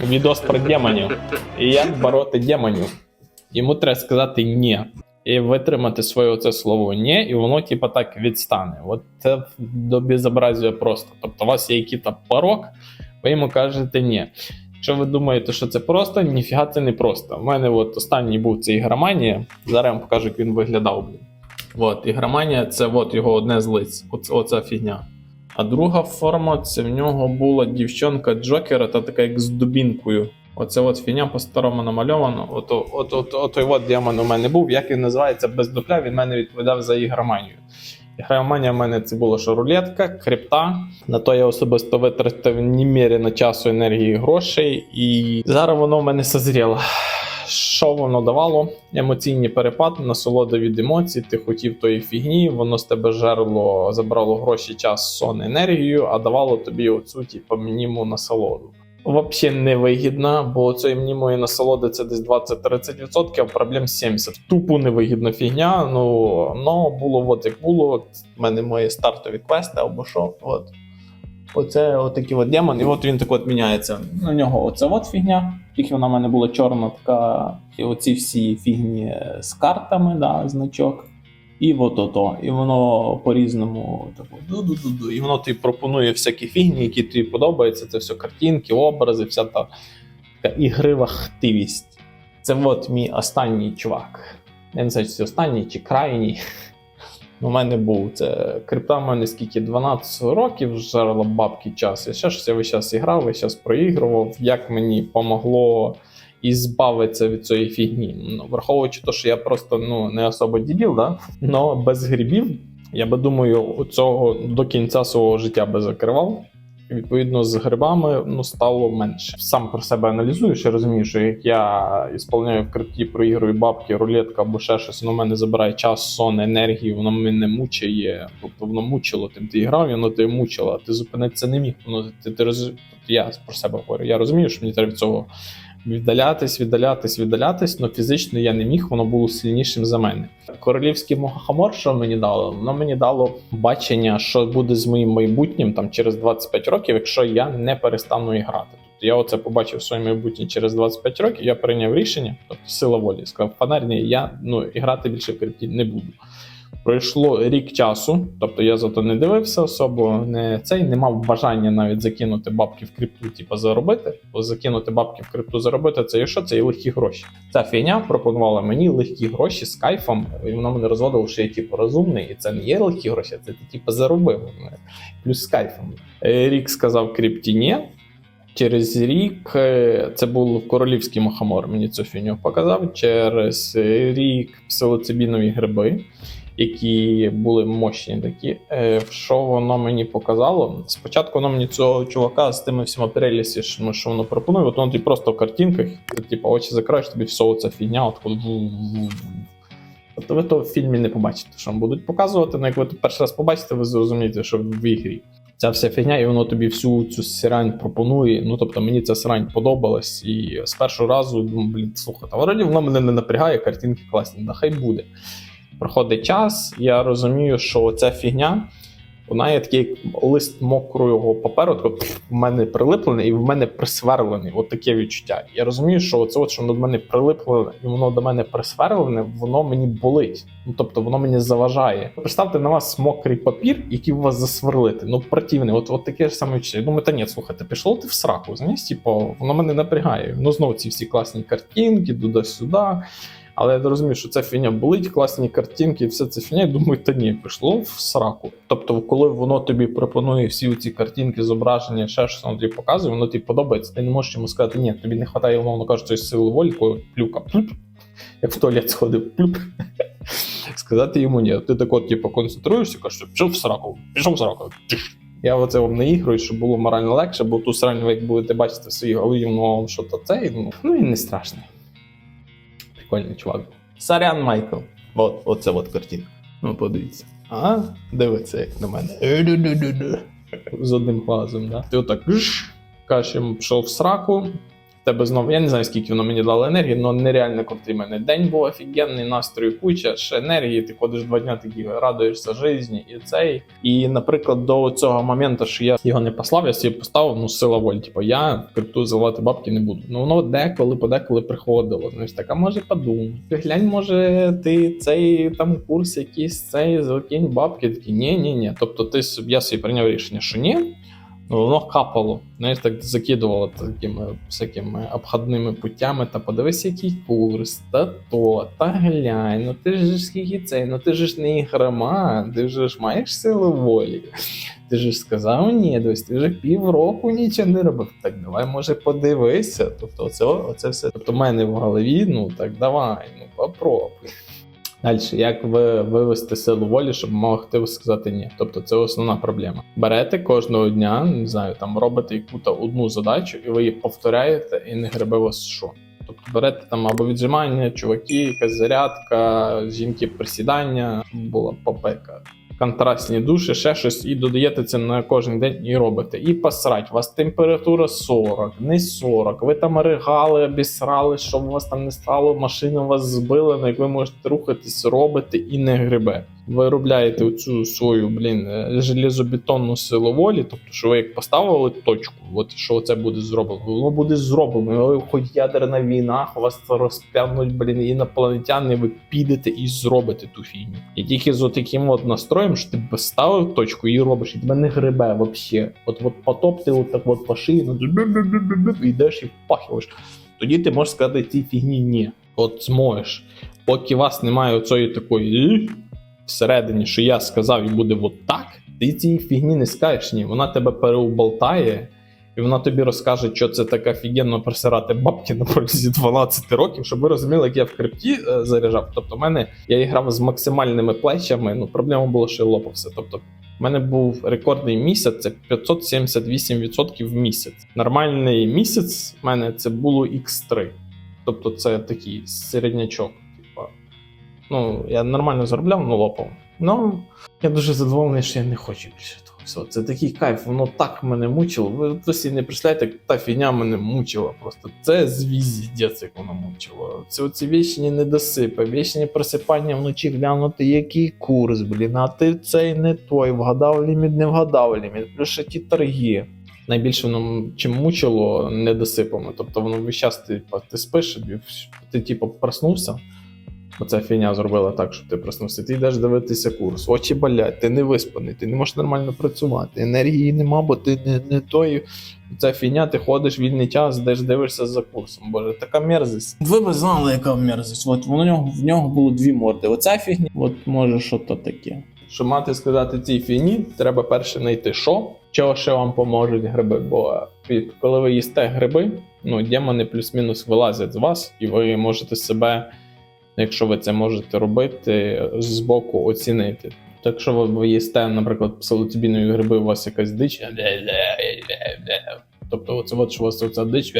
відос про демонів. І як бороти демонів. Йому треба сказати ні. І витримати своє оце слово ні, і воно, типа, так відстане. От це до безобразія просто. Тобто, у вас є якийсь порог, ви йому кажете ні. Якщо ви думаєте, що це просто, ніфіга це не просто. У мене от останній був це ігроманія. Зараз я вам покажу, як він виглядав. От, ігроманія це от його одне з лиць. Оце, оця фігня. А друга форма це в нього була дівчонка Джокера, та така як з дубінкою. Оце от фігня по-старому намальовано. От, от, от, от, той от демон у мене був. Як він називається без дупля, він мене відповідав за ігроманію. Ігроманія в мене це було що рулетка, крипта. На то я особисто витратив немерено часу, енергії, грошей, і зараз воно в мене созріло. Що воно давало? Емоційний перепад, насолода від емоцій, ти хотів тої фігні, воно з тебе жерло, забрало гроші, час, сон, енергію, а давало тобі оцю, типу, мініму насолоду. Взагалі невигідно, бо цієї мінімої насолоди це десь 20-30%, а проблем 70%. Тупо невигідна фігня. Ну, но було от як було. У мене мої стартові квести або що. От. Оце отакий от демон, і от він так от міняється. На нього оце от фігня. Тільки вона в мене була чорна така, і оці всі фігні з картами, да, значок. І от ото. І воно по-різному ду-ду-ду-ду. І воно тобі пропонує всякі фігні, які тобі подобаються. Це все картинки, образи, вся та така ігрива хтивість. Це от мій останній чувак. Я не знаю, чи це останній чи крайній. У мене був це крипта в мене скільки 12 років жерла бабки час. Я ще щось я весь час іграв, весь час проігрував. Як мені помогло і збавитися від цієї фігні. Ну, враховуючи те, що я просто ну, не особо дібіл, да? але без грибів, я би думаю, цього до кінця свого життя би закривав. Відповідно, з грибами ну, стало менше. Сам про себе аналізуєш, я розумію, що як я ісполняю в крипті, проігрую бабки, рулетка або ще щось, воно мене забирає час, сон, енергію, воно мене мучає. Тобто воно мучило тим. Ти грав, воно тебе мучило, ти зупинитися не міг. Воно ти, ти роз... Я про себе говорю. Я розумію, що мені треба від цього віддалятись, віддалятись, віддалятись, але фізично я не міг, воно було сильнішим за мене. Королівський мухомор, що мені дало? Воно мені дало бачення, що буде з моїм майбутнім там через 25 років, якщо я не перестану іграти. Тобто я оце побачив своє майбутнє через 25 років. Я прийняв рішення, тобто сила волі. Сказав, фонарні, я ну іграти більше в крипті не буду. Пройшло рік часу, тобто я зато не дивився особо, не цей не мав бажання навіть закинути бабки в крипту, типу, заробити. Бо закинути бабки в крипту заробити це і що? Це і легкі гроші. Ця фігня пропонувала мені легкі гроші з кайфом, і воно мене розводило, що я типу розумний, і це не є легкі гроші, це ти типу заробив. Плюс з кайфом. Е, Рік сказав крипті ні. Через рік е, це був королівський мухомор, мені цю фігню показав. Через рік псилоцибінові гриби які були мощні такі. Е, Що воно мені показало? Спочатку воно мені цього чувака з тими всіма перелісами, що воно пропонує, от воно тобі просто в картинках, ти типу, очі закриєш, тобі все оця фігня, от Тобто ви то в фільмі не побачите, що вам будуть показувати, але як ви перший раз побачите, ви зрозумієте, що в ігрі. Ця вся фігня, і воно тобі всю цю сирань пропонує. Ну тобто мені ця сирань подобалась, і з першого разу думаю, блін, слухайте, вроді воно мене не напрягає, картинки класні, да хай буде проходить час, я розумію, що ця фігня, вона є такий лист мокрого паперу, такий в мене прилиплений і в мене присверлений. От таке відчуття. Я розумію, що це, от, що воно до мене прилиплене і воно до мене присверлене, воно мені болить. Ну тобто воно мені заважає. Представте на вас мокрий папір, який у вас засверлити. Ну противний, от от таке ж саме відчуття. Я думаю, та ні, слухайте, пішло ти в сраку. Знаєш, типу, воно мене напрягає. Ну знову ці всі класні картинки, туди-сюди. Але я розумію, що ця фігня болить, класні картинки, і все це фігня. і Думаю, та ні, пішло в сраку. Тобто, коли воно тобі пропонує всі ці картинки, зображення, ще щось воно тобі показує, воно тобі подобається. Ти не можеш йому сказати, ні, тобі не вистачає, умовно кажучи, сили волі, коли плюка, плюп, як в туалет сходив, плюп. Сказати йому ні. Ти так от, типу, концентруєшся, кажеш, пішов в сраку, пішов в сраку. Я оце вам наігрую, щоб було морально легше, бо ту срань ви як будете бачити в своїй голові, воно вам що то це, ну, ну він не страшний прикольний чувак. Сарян Майкл. От, оце от картинка. Ну, подивіться. А, дивиться, як на мене. З одним глазом, да? Ти отак йому пішов в сраку, тебе знову, я не знаю, скільки воно мені дало енергії, але нереально крутий мене. День був офігенний, настрою куча, ще енергії, ти ходиш два дня такі, радуєшся житті і цей. І, наприклад, до цього моменту, що я його не послав, я собі поставив ну, сила волі. Типу, я крипту заливати бабки не буду. Ну воно деколи, подеколи приходило. Знаєш, так, може подумай. Глянь, може, ти цей там курс якийсь цей закинь бабки. Такі, ні, ні, ні. Тобто, ти я собі прийняв рішення, що ні. Ну, воно капало, знаєш, так закидувало такими всякими обходними путями, та подивись, який курс, та то, та глянь, ну ти ж скільки цей, ну ти ж не ігрома, ти ж маєш силу волі. Ти ж сказав ні, дивись, ти вже півроку нічого не робив. Так давай, може, подивися. Тобто, оце, оце все. Тобто, в мене в голові, ну так давай, ну попробуй. Далі, як ви вивести силу волі, щоб могти сказати ні. Тобто це основна проблема. Берете кожного дня, не знаю, там робите яку-то одну задачу, і ви її повторяєте, і не гребе вас що. Тобто берете там або віджимання, чуваки, якась зарядка, жінки присідання, була попека. Контрастні душі, ще щось, і додаєте це на кожен день і робите. І посрать, у вас температура 40, не 40. Ви там ригали, обісрали, щоб у вас там не стало, машина вас збила, на як ви можете рухатись, робити і не грибе. Ви робляєте оцю свою, блін, е, железобетонну силу волі, тобто, що ви як поставили точку, от що це буде зроблено, воно буде зроблено. Хоч ядерна війна, вас розп'януть, блін, інопланетяни, ви підете і зробите ту фігню. І тільки з таким от настроєм, що ти поставив точку і робиш, і тебе не грибе вообще. От от потоп ти от так от по шиї, ну, йдеш і впахиваєш. Тоді ти можеш сказати цій фігні ні. От зможеш. Поки вас немає оцієї такої всередині, що я сказав, і буде от так, ти цій фігні не скажеш ні. Вона тебе переуболтає, і вона тобі розкаже, що це так офігенно просирати бабки на протязі 12 років, щоб ви розуміли, як я в крипті е, заряджав. Тобто, в мене я грав з максимальними плечами. Ну, проблема була, що я лопався. Тобто, в мене був рекордний місяць, це 578% в місяць. Нормальний місяць в мене це було X3. Тобто, це такий середнячок. Ну, я нормально заробляв, ну лопав. Ну, я дуже задоволений, що я не хочу більше того всього. Це такий кайф, воно так мене мучило. Ви досі не представляєте, як та фігня мене мучила. Просто це звіздець, як воно мучило. Це оці вічні недосипи, вічні просипання вночі глянути, який курс, блін, а ти цей не той, вгадав ліміт, не вгадав ліміт, плюс ще ті торги. Найбільше воно чим мучило недосипами. Тобто воно весь час ти, ти спиш, ти типу проснувся. Оця фігня зробила так, щоб ти проснувся. Ти йдеш дивитися курс, очі болять, ти не виспаний, ти не можеш нормально працювати. Енергії нема, бо ти не, не той. Ця фігня, ти ходиш вільний час, деш дивишся за курсом. Боже, така мерзость. Ви б знали, яка мерзость. От в нього, в нього було дві морди. Оця фігня, от може, що то таке. Щоб мати сказати цій фігні, треба перше знайти що, чого ще вам поможуть гриби. Бо коли ви їсте гриби, ну демони плюс-мінус вилазять з вас, і ви можете себе якщо ви це можете робити, з боку оцінити. Так, якщо ви- їсте, наприклад, псилоцибінові гриби, у вас якась дич, тобто оце от, що у вас оця дич,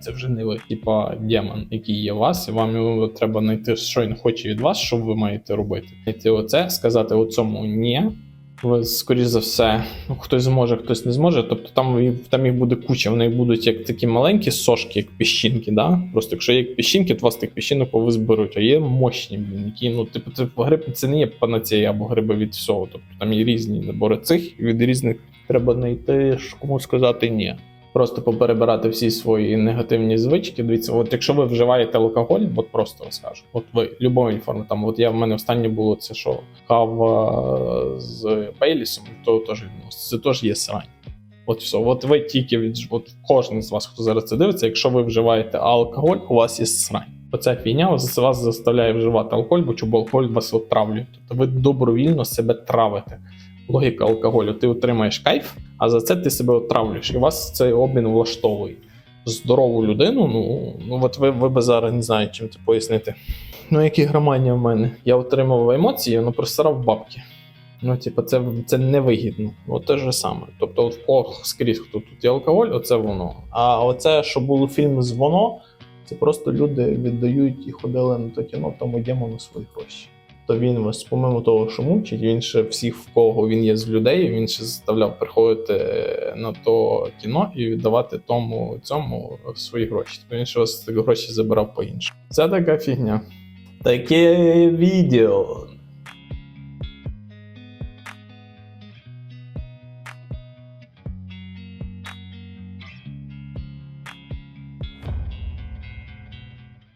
це вже не типа демон, який є у вас, і вам його треба знайти, що він хоче від вас, що ви маєте робити. Знайти оце, сказати оцьому ні. Скоріш за все, ну, хтось зможе, хтось не зможе. Тобто там, там їх буде куча, вони будуть як такі маленькі сошки, як піщинки, да? Просто якщо є піщинки, то вас тих піщинок повизберуть, а є мощні, які, ну, типу, типу, гриб це не є панацея або гриби від всього. Тобто там є різні набори цих, від різних треба знайти, кому сказати ні. Просто поперебирати всі свої негативні звички. Дивіться, от якщо ви вживаєте алкоголь, от просто скажу, от ви любої форми, там, от я в мене останнє було це що кава з Бейлісом, то теж це теж є срань. От все, от ви тільки від от кожен з вас, хто зараз це дивиться, якщо ви вживаєте алкоголь, у вас є срань. Оця фігня вас вас заставляє вживати алкоголь, бо чому алкоголь вас отравлює. Тобто ви добровільно себе травите. Логіка алкоголю. Ти отримаєш кайф, а за це ти себе отравлюєш. І вас цей обмін влаштовує. Здорову людину, ну, ну от ви, ви би зараз не знаю, чим це пояснити. Ну, які громадні в мене? Я отримав емоції, воно просирав бабки. Ну, типу, це, це невигідно. От те ж саме. Тобто, от кого скрізь хто тут є алкоголь, оце воно. А оце, що було фільм з воно, це просто люди віддають і ходили на то кіно тому демону свої гроші. То він вас, помимо того, що мучить, він ще всіх, в кого він є з людей, він ще заставляв приходити на то кіно і віддавати тому цьому свої гроші. Тобто він ще вас гроші забирав по іншому. Це така фігня. Таке відео